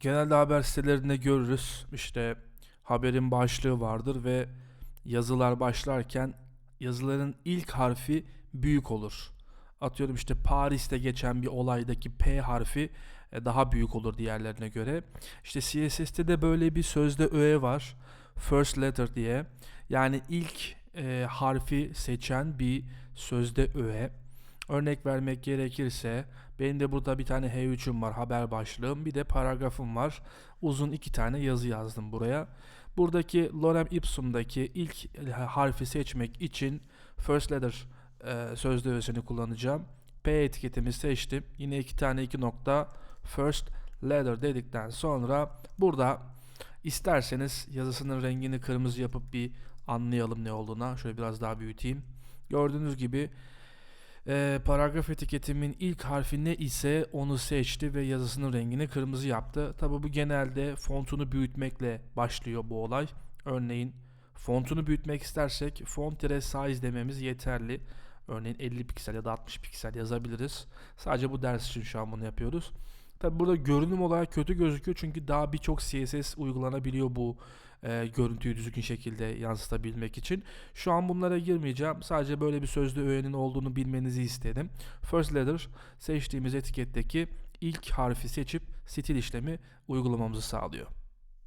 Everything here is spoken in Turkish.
Genelde haber sitelerinde görürüz. İşte haberin başlığı vardır ve yazılar başlarken yazıların ilk harfi büyük olur. Atıyorum işte Paris'te geçen bir olaydaki P harfi e, daha büyük olur diğerlerine göre. İşte CSS'te de böyle bir sözde öğe var. First letter diye. Yani ilk e, harfi seçen bir sözde öğe. Örnek vermek gerekirse benim de burada bir tane H3'üm var haber başlığım bir de paragrafım var. Uzun iki tane yazı yazdım buraya. Buradaki lorem ipsum'daki ilk harfi seçmek için first letter e, öğesini kullanacağım. P etiketimi seçtim. Yine iki tane iki nokta first letter dedikten sonra burada isterseniz yazısının rengini kırmızı yapıp bir anlayalım ne olduğuna. Şöyle biraz daha büyüteyim. Gördüğünüz gibi e, paragraf etiketimin ilk harfi ne ise onu seçti ve yazısının rengini kırmızı yaptı. Tabi bu genelde fontunu büyütmekle başlıyor bu olay. Örneğin fontunu büyütmek istersek font size dememiz yeterli. Örneğin 50 piksel ya da 60 piksel yazabiliriz. Sadece bu ders için şu an bunu yapıyoruz. Tabi burada görünüm olarak kötü gözüküyor çünkü daha birçok CSS uygulanabiliyor bu e, görüntüyü düzgün şekilde yansıtabilmek için. Şu an bunlara girmeyeceğim. Sadece böyle bir sözlü öğenin olduğunu bilmenizi istedim. First letter seçtiğimiz etiketteki ilk harfi seçip stil işlemi uygulamamızı sağlıyor.